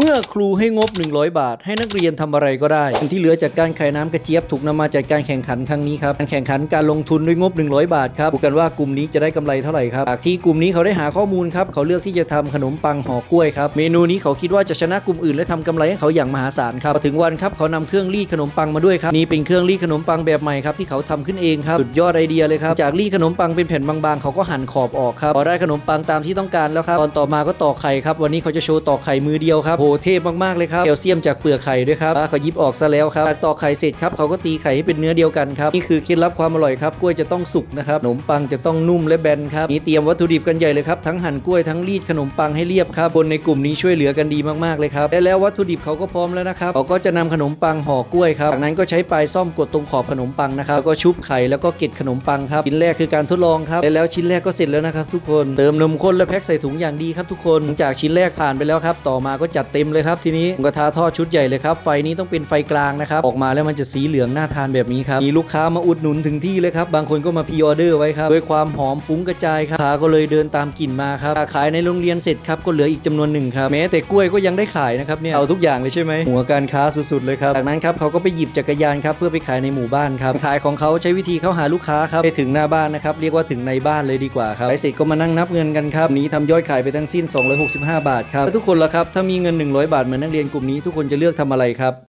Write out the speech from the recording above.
เมื่อครูให้งบ 100 บาท ให้นักเรียนทำอะไรก็ได้ส่วนที่เหลือจากการขายน้ำกระเจี๊ยบถูกนำมาจากการแข่งขันครั้งนี้ครับการแข่งขันการลงทุนด้วยงบ 100 บาทครับดูกันว่ากลุ่มนี้จะได้กำไรเท่าไหร่ครับจากที่กลุ่มนี้เขาได้หาข้อมูลครับเขาเลือกที่จะทำขนมปังห่อกล้วยครับเมนูนี้เขาคิดว่าจะชนะกลุ่มอื่นและทำกำไรให้เขาอย่างมหาศาลครับพอถึงวันครับเขานำเครื่องรีดขนมปังมาด้วยครับนี่เป็นเครื่องรีดขนมปังแบบใหม่ครับที่เขาทำขึ้นเองครับสุดยอดไอเดียเลยครับจากรีดขนมปังเป็นแผ่นบางๆ เขาก็หั่นขอบออกครับพอได้ขนมปังตามที่ต้องการแล้วครับตอนต่อมาก็ตอกไข่ครับวันนี้เขาจะโชว์ตอกไข่มือเดียวครับโหเทพมากๆเลยครับแคลเซียมจากเปลือกไข่ด้วยครับเขายิบออกซะแล้วครับตอกไข่เสร็จครับเขาก็ตีไข่ให้เป็นเนื้อเดียวกันครับนี่คือเคล็ดลับความอร่อยครับกล้วยจะต้องสุกนะครับขนมปังจะต้องนุ่มและแบนครับนี่เตรียมวัตถุดิบกันใหญ่เลยครับทั้งหั่นกล้วยทั้งรีดขนมปังให้เรียบครับคนในกลุ่มนี้ช่วยเหลือกันดีมากๆเลยครับและแล้ววัตถุดิบเขาก็พร้อมแล้วนะครับเขาก็จะนำขนมปังห่อกล้วยครับจากนั้นก็ใช้ปลายซ่อมกดตรงขอบขนมปังนะครับแล้วก็ชุบไข่แล้วก็เกล็ดขนมปังครับชิ้นแรกคือการทดลองครับและแล้วชิ้นแรกก็เสร็จแล้วนะครับทุกคนเติมนมข้นและแพ็คใส่ถุงอย่างดีครับทุกคนหลังจากชิ้นแรกผ่านไปแล้วครับต่อมาก็จัดเต็มเลยครับทีนี้กระทะทอดชุดใหญ่เลยครับไฟนี้ต้องเป็นไฟกลางนะครับออกมาแล้วมันจะสีเหลืองน่าทานแบบนี้ครับมีลูกค้ามาอุดหนุนถึงที่เลยครับบางคนก็มาพรีออเดอร์ไว้ครับด้วยความหอมฟุ้งกระจายครับลูกค้าก็เลยเดินตามกลิ่นมาครับขายในโรงเรียนเสร็จครับก็เหลืออีกจำนวนหนึ่งครับแม้แต่กล้วยก็ยังได้ขายนะครับเนี่ยเอาทุกอย่างเลยใช่ไหมหัวการค้าสุดๆเลยครับจากนั้นครับเขาก็ไปหยิบจักรยานครับเพื่อไปขายในหมู่บ้านครับขายของเขาใช้วิธีเข้าหาลูกค้าครับไปถึงหน้าบ้านนะครับเรียกว่าถึงในบ้านเลยดีกว่าครับขายเสร็จก็มานั่งนับเงินกันครับนี้ทำยอดขายไปทั้งสิ้น 265 บาทครับทุกคนละครับถ้ามีเงิน100 บาทเหมือนนักเรียนกลุ่มนี้ทุกคนจะเลือกทำอะไรครับ